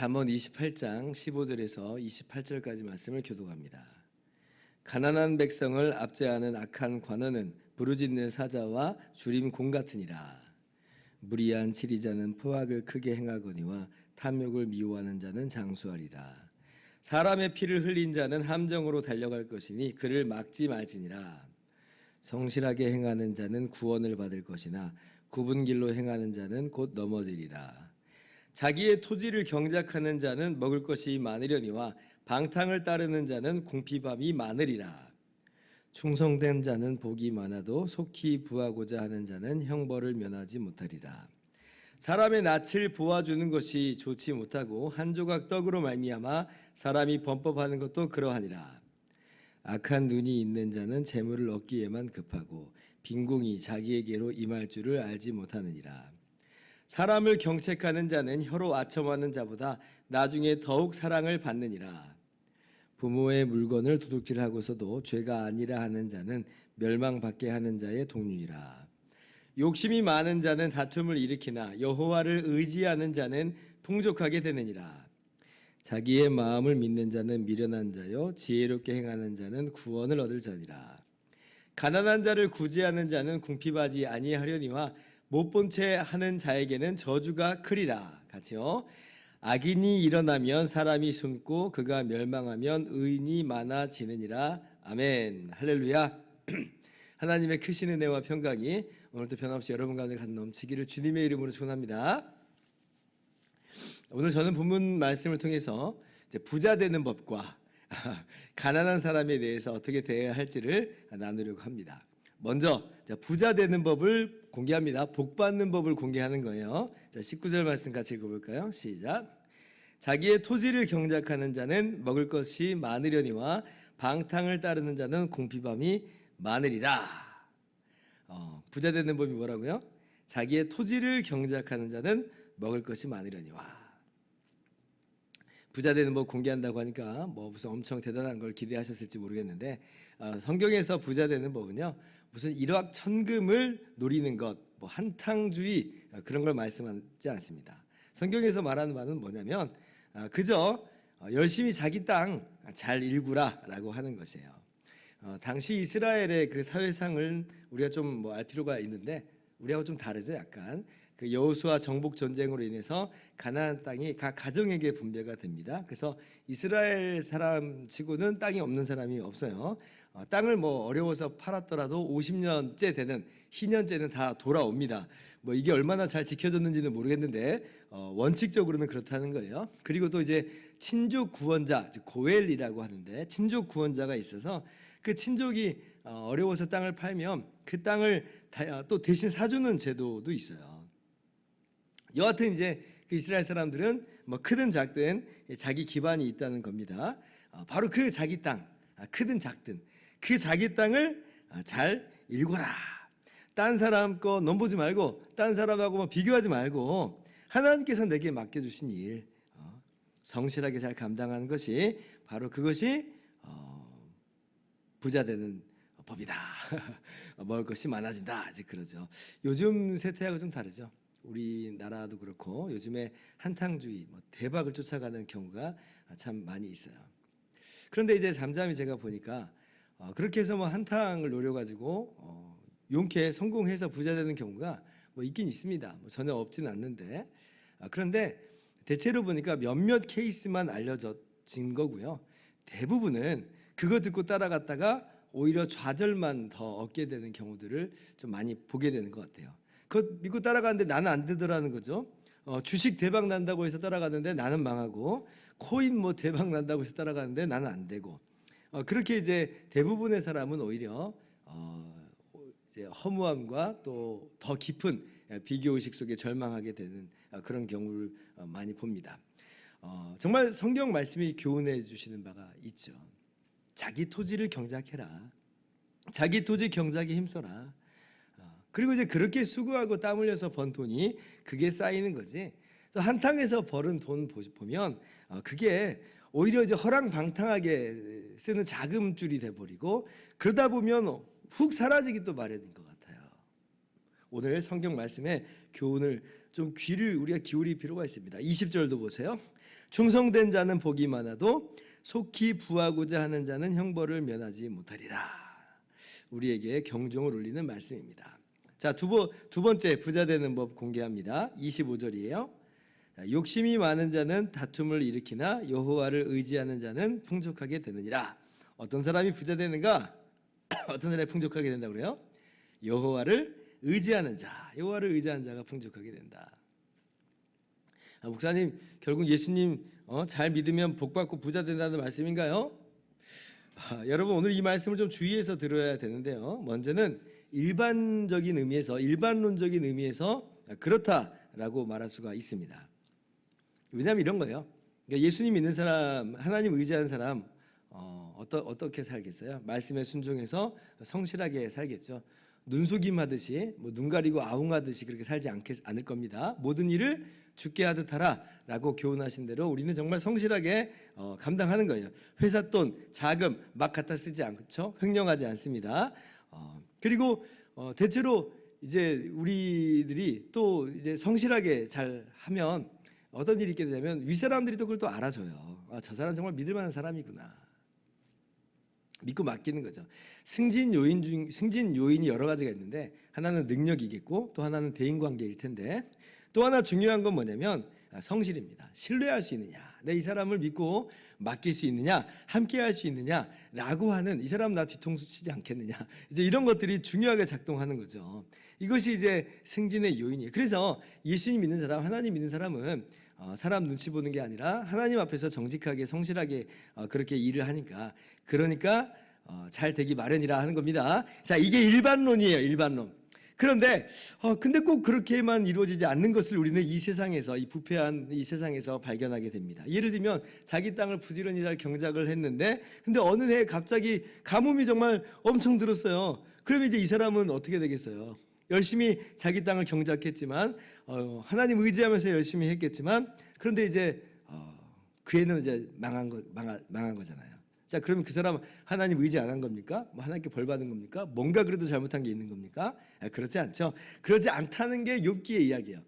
잠언 28장 15절에서 28절까지 말씀을 교독합니다. 가난한 백성을 압제하는 악한 관원은 부르짖는 사자와 주림 공 같으니라. 무리한 치리자는 포악을 크게 행하거니와 탐욕을 미워하는 자는 장수하리라. 사람의 피를 흘린 자는 함정으로 달려갈 것이니 그를 막지 말지니라. 성실하게 행하는 자는 구원을 받을 것이나 굽은 길로 행하는 자는 곧 넘어지리라. 자기의 토지를 경작하는 자는 먹을 것이 많으려니와 방탕을 따르는 자는 궁핍함이 많으리라. 충성된 자는 복이 많아도 속히 부하고자 하는 자는 형벌을 면하지 못하리라. 사람의 낯을 보아주는 것이 좋지 못하고 한 조각 떡으로 말미암아 사람이 범법하는 것도 그러하니라. 악한 눈이 있는 자는 재물을 얻기에만 급하고 빈궁이 자기에게로 임할 줄을 알지 못하느니라. 사람을 경책하는 자는 혀로 아첨하는 자보다 나중에 더욱 사랑을 받느니라. 부모의 물건을 도둑질하고서도 죄가 아니라 하는 자는 멸망받게 하는 자의 동류니라. 욕심이 많은 자는 다툼을 일으키나 여호와를 의지하는 자는 풍족하게 되느니라. 자기의 마음을 믿는 자는 미련한 자요 지혜롭게 행하는 자는 구원을 얻을 자니라. 가난한 자를 구제하는 자는 궁핍하지 아니하려니와 못 본 채 하는 자에게는 저주가 크리라. 같이요. 악인이 일어나면 사람이 숨고 그가 멸망하면 의인이 많아지느니라. 아멘. 할렐루야. 하나님의 크신 은혜와 평강이 오늘도 변함없이 여러분 가운데 간 넘치기를 주님의 이름으로 축원합니다. 오늘 저는 본문 말씀을 통해서 부자 되는 법과 가난한 사람에 대해서 어떻게 대해야 할지를 나누려고 합니다. 먼저 자, 부자 되는 법을 공개합니다. 복 받는 법을 공개하는 거예요. 자, 19절 말씀 같이 읽어볼까요? 시작. 자기의 토지를 경작하는 자는 먹을 것이 많으려니와 방탕을 따르는 자는 궁핍함이 많으리라. 어, 부자 되는 법이 뭐라고요? 자기의 토지를 경작하는 자는 먹을 것이 많으려니와. 부자 되는 법 공개한다고 하니까 뭐 무슨 엄청 대단한 걸 기대하셨을지 모르겠는데 어, 성경에서 부자 되는 법은요 무슨 일확천금을 노리는 것, 뭐 한탕주의 어, 그런 걸 말씀하지 않습니다. 성경에서 말하는 바는 뭐냐면 어, 그저 어, 열심히 자기 땅 잘 일구라라고 하는 것이에요. 어, 당시 이스라엘의 그 사회상을 우리가 좀 뭐 알 필요가 있는데 우리하고 좀 다르죠, 약간. 그 여호수아 정복 전쟁으로 인해서 가나안 땅이 각 가정에게 분배가 됩니다. 그래서 이스라엘 사람치고는 땅이 없는 사람이 없어요. 어, 땅을 뭐 어려워서 팔았더라도 50년째 되는 희년째는 다 돌아옵니다. 뭐 이게 얼마나 잘 지켜졌는지는 모르겠는데 어, 원칙적으로는 그렇다는 거예요. 그리고 또 이제 친족 구원자, 즉 고엘이라고 하는데 친족 구원자가 있어서 그 친족이 어, 어려워서 땅을 팔면 그 땅을 다- 또 대신 사주는 제도도 있어요. 여하튼 이제 그 이스라엘 사람들은 뭐 크든 작든 자기 기반이 있다는 겁니다. 어, 바로 그 자기 땅, 아, 크든 작든 그 자기 땅을 아, 잘 일궈라. 딴 사람 거 넘보지 말고 딴 사람하고 뭐 비교하지 말고 하나님께서 내게 맡겨주신 일 어, 성실하게 잘 감당하는 것이 바로 그것이 어, 부자 되는 법이다. 먹을 것이 많아진다. 이제 그러죠. 요즘 세태하고 좀 다르죠. 우리나라도 그렇고 요즘에 한탕주의, 뭐 대박을 쫓아가는 경우가 참 많이 있어요. 그런데 이제 잠잠히 제가 보니까 어, 그렇게 해서 뭐 한탕을 노려가지고 어, 용케 성공해서 부자 되는 경우가 뭐 있긴 있습니다. 뭐 전혀 없지는 않는데 아, 그런데 대체로 보니까 몇몇 케이스만 알려진 거고요. 대부분은 그거 듣고 따라갔다가 오히려 좌절만 더 얻게 되는 경우들을 좀 많이 보게 되는 것 같아요. 그거 믿고 따라가는데 나는 안 되더라는 거죠. 어, 주식 대박 난다고 해서 따라가는데 나는 망하고 코인 뭐 대박 난다고 해서 따라가는데 나는 안 되고 어, 그렇게 이제 대부분의 사람은 오히려 어, 이제 허무함과 또 더 깊은 비교 의식 속에 절망하게 되는 어, 그런 경우를 어, 많이 봅니다. 어, 정말 성경 말씀이 교훈해 주시는 바가 있죠. 자기 토지를 경작해라. 자기 토지 경작에 힘써라. 어, 그리고 이제 그렇게 수고하고 땀 흘려서 번 돈이 그게 쌓이는 거지. 또 한탕에서 벌은 돈 보- 보면 어, 그게 오히려 이제 허랑방탕하게 쓰는 자금줄이 돼 버리고 그러다 보면 훅 사라지기 또 마련인 것 같아요. 오늘 성경 말씀에 교훈을 좀 귀를 우리가 기울일 필요가 있습니다. 20절도 보세요. 충성된 자는 복이 많아도 속히 부하고자 하는 자는 형벌을 면하지 못하리라. 우리에게 경종을 울리는 말씀입니다. 자, 두, 번, 두 번째 부자 되는 법 공개합니다. 25절이에요. 욕심이 많은 자는 다툼을 일으키나 여호와를 의지하는 자는 풍족하게 되느니라. 어떤 사람이 부자 되는가? 어떤 사람이 풍족하게 된다 그래요? 여호와를 의지하는 자, 여호와를 의지하는 자가 풍족하게 된다. 아, 목사님 결국 예수님 어, 잘 믿으면 복 받고 부자 된다는 말씀인가요? 아, 여러분 오늘 이 말씀을 좀 주의해서 들어야 되는데요. 먼저는 일반적인 의미에서 일반론적인 의미에서 그렇다라고 말할 수가 있습니다. 왜냐하면 이런 거예요. 그러니까 예수님 믿는 사람, 하나님 의지하는 사람 어, 어떠, 어떻게 살겠어요? 말씀에 순종해서 성실하게 살겠죠. 눈속임 하듯이 뭐 눈 가리고 아웅하듯이 그렇게 살지 않겠, 않을 겁니다. 모든 일을 죽게 하듯 하라라고 교훈하신 대로 우리는 정말 성실하게 어, 감당하는 거예요. 회사 돈, 자금 막 갖다 쓰지 않죠. 횡령하지 않습니다. 어, 그리고 어, 대체로 이제 우리들이 또 이제 성실하게 잘 하면 어떤 일이 있게 되냐면 윗사람들이 또 그걸 또 알아줘요. 아, 저 사람 정말 믿을 만한 사람이구나. 믿고 맡기는 거죠. 승진 요인 중 승진 요인이 여러 가지가 있는데 하나는 능력이겠고 또 하나는 대인 관계일 텐데 또 하나 중요한 건 뭐냐면 아, 성실입니다. 신뢰할 수 있느냐, 내 이 사람을 믿고 맡길 수 있느냐, 함께 할 수 있느냐라고 하는 이 사람 나 뒤통수 치지 않겠느냐 이제 이런 것들이 중요하게 작동하는 거죠. 이것이 이제 승진의 요인이에요. 그래서 예수님 믿는 사람, 하나님 믿는 사람은 어, 사람 눈치 보는 게 아니라 하나님 앞에서 정직하게 성실하게 어, 그렇게 일을 하니까 그러니까 어, 잘 되기 마련이라 하는 겁니다. 자, 이게 일반론이에요. 일반론. 그런데 어, 근데 꼭 그렇게만 이루어지지 않는 것을 우리는 이 세상에서 이 부패한 이 세상에서 발견하게 됩니다. 예를 들면 자기 땅을 부지런히 잘 경작을 했는데 근데 어느 해에 갑자기 가뭄이 정말 엄청 들었어요. 그러면 이제 이 사람은 어떻게 되겠어요? 열심히 자기 땅을 경작했지만 어, 하나님 의지하면서 열심히 했겠지만 그런데 이제 어, 그 애는 이제 망한 거 망한, 망한 거잖아요. 자 그러면 그 사람 하나님 의지 안 한 겁니까? 뭐 하나님께 벌 받은 겁니까? 뭔가 그래도 잘못한 게 있는 겁니까? 아, 그렇지 않죠. 그러지 않다는 게 욥기의 이야기예요.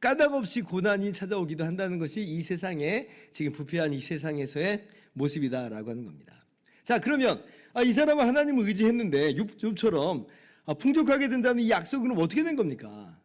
까닭 없이 고난이 찾아오기도 한다는 것이 이 세상에 지금 부패한 이 세상에서의 모습이다라고 하는 겁니다. 자 그러면 아, 이 사람은 하나님을 의지했는데 욥, 욥처럼 아, 풍족하게 된다는 이 약속은 어떻게 된 겁니까?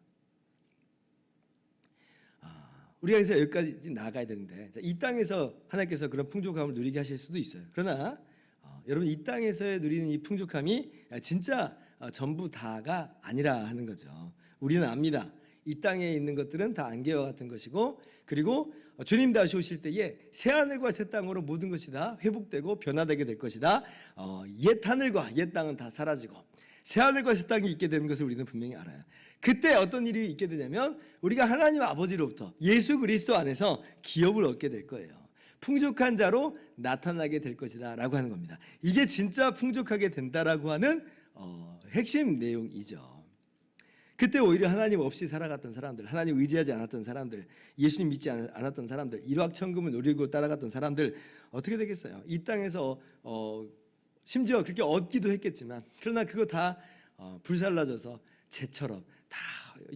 아, 우리가 이제 여기까지 나가야 되는데 자, 이 땅에서 하나님께서 그런 풍족함을 누리게 하실 수도 있어요. 그러나 어, 여러분 이 땅에서 누리는 이 풍족함이 진짜 어, 전부 다가 아니라 하는 거죠. 우리는 압니다. 이 땅에 있는 것들은 다 안개와 같은 것이고 그리고 어, 주님 다시 오실 때에 새 하늘과 새 땅으로 모든 것이 다 회복되고 변화되게 될 것이다. 어, 옛 하늘과 옛 땅은 다 사라지고 새 하늘과 새 땅이 있게 되는 것을 우리는 분명히 알아요. 그때 어떤 일이 있게 되냐면 우리가 하나님 아버지로부터 예수 그리스도 안에서 기업을 얻게 될 거예요. 풍족한 자로 나타나게 될 것이다 라고 하는 겁니다. 이게 진짜 풍족하게 된다라고 하는 어, 핵심 내용이죠. 그때 오히려 하나님 없이 살아갔던 사람들, 하나님 의지하지 않았던 사람들, 예수님 믿지 않- 않았던 사람들, 일확천금을 노리고 따라갔던 사람들 어떻게 되겠어요? 이 땅에서 어, 심지어 그렇게 얻기도 했겠지만 그러나 그거 다 어, 불살라져서 재처럼 다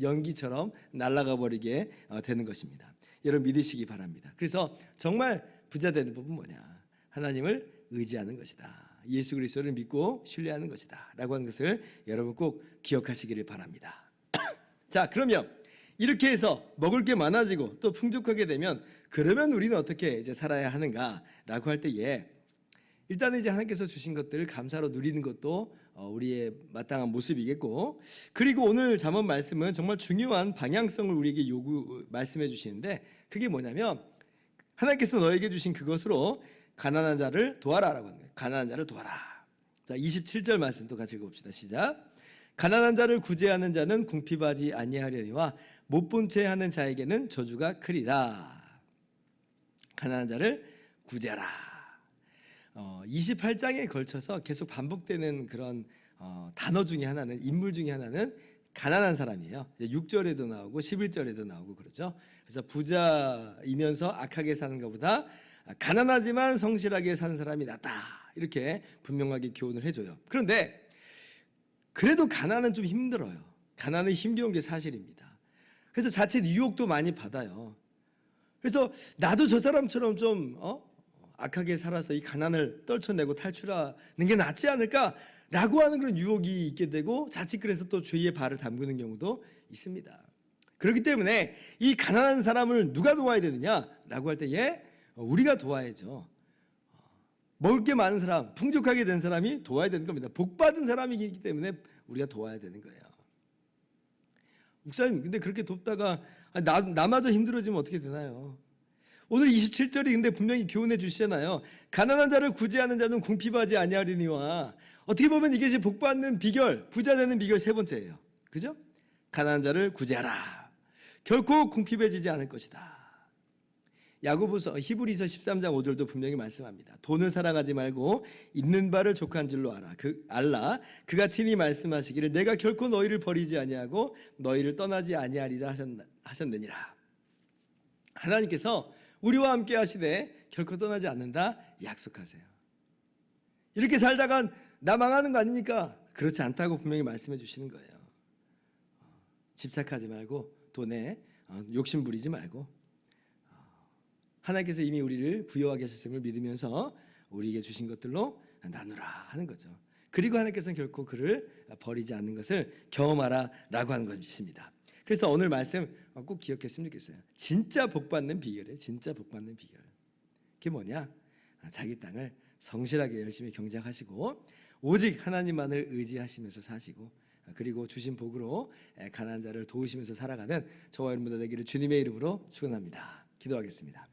연기처럼 날아가 버리게 어, 되는 것입니다. 여러분 믿으시기 바랍니다. 그래서 정말 부자 되는 법은 뭐냐? 하나님을 의지하는 것이다. 예수 그리스도를 믿고 신뢰하는 것이다라고 하는 것을 여러분 꼭 기억하시기를 바랍니다. 자, 그러면 이렇게 해서 먹을 게 많아지고 또 풍족하게 되면 그러면 우리는 어떻게 이제 살아야 하는가라고 할 때에 일단은 이제 하나님께서 주신 것들을 감사로 누리는 것도 어, 우리의 마땅한 모습이겠고 그리고 오늘 잠언 말씀은 정말 중요한 방향성을 우리에게 요구 말씀해 주시는데 그게 뭐냐면 하나님께서 너에게 주신 그것으로 가난한 자를 도와라라고 하는 거예요. 가난한 자를 도와라. 자, 27절 말씀도 같이 읽어봅시다. 시작. 가난한 자를 구제하는 자는 궁핍하지 아니하려니와 못 본 채 하는 자에게는 저주가 크리라. 가난한 자를 구제하라. 어, 28장에 걸쳐서 계속 반복되는 그런 어, 단어 중에 하나는 인물 중에 하나는 가난한 사람이에요. 6절에도 나오고 11절에도 나오고 그러죠. 그래서 부자이면서 악하게 사는 것보다 가난하지만 성실하게 사는 사람이 낫다. 이렇게 분명하게 교훈을 해줘요. 그런데 그래도 가난은 좀 힘들어요. 가난은 힘겨운 게 사실입니다. 그래서 자칫 유혹도 많이 받아요. 그래서 나도 저 사람처럼 좀 어? 악하게 살아서 이 가난을 떨쳐내고 탈출하는 게 낫지 않을까라고 하는 그런 유혹이 있게 되고 자칫 그래서 또 죄의 발을 담그는 경우도 있습니다. 그렇기 때문에 이 가난한 사람을 누가 도와야 되느냐라고 할 때에 우리가 도와야죠. 먹을 게 많은 사람, 풍족하게 된 사람이 도와야 되는 겁니다. 복 받은 사람이기 때문에 우리가 도와야 되는 거예요. 목사님, 근데 그렇게 돕다가 아, 나 나마저 힘들어지면 어떻게 되나요? 오늘 27절이 근데 분명히 교훈해 주시잖아요. 가난한 자를 구제하는 자는 궁핍하지 아니하리니와 어떻게 보면 이게 이제 복 받는 비결, 부자 되는 비결 세 번째예요. 그죠? 가난한 자를 구제하라. 결코 궁핍해지지 않을 것이다. 야고보서 히브리서 13장 5절도 분명히 말씀합니다. 돈을 사랑하지 말고 있는 바를 족한 줄로 알아. 그 알라 그가 친히 말씀하시기를 내가 결코 너희를 버리지 아니하고 너희를 떠나지 아니하리라 하셨, 하셨느니라. 하나님께서 우리와 함께 하시되 결코 떠나지 않는다 약속하세요. 이렇게 살다가 나 망하는 거 아닙니까? 그렇지 않다고 분명히 말씀해 주시는 거예요. 집착하지 말고 돈에 어, 욕심 부리지 말고 하나님께서 이미 우리를 부여하게 하셨음을 믿으면서 우리에게 주신 것들로 나누라 하는 거죠. 그리고 하나님께서는 결코 그를 버리지 않는 것을 경험하라라고 하는 것입니다. 그래서 오늘 말씀 꼭 기억했으면 좋겠어요. 진짜 복 받는 비결이에요. 진짜 복 받는 비결. 그게 뭐냐? 자기 땅을 성실하게 열심히 경작하시고 오직 하나님만을 의지하시면서 사시고 그리고 주신 복으로 가난한 자를 도우시면서 살아가는 저와 여러분들 되기를 주님의 이름으로 축원합니다. 기도하겠습니다.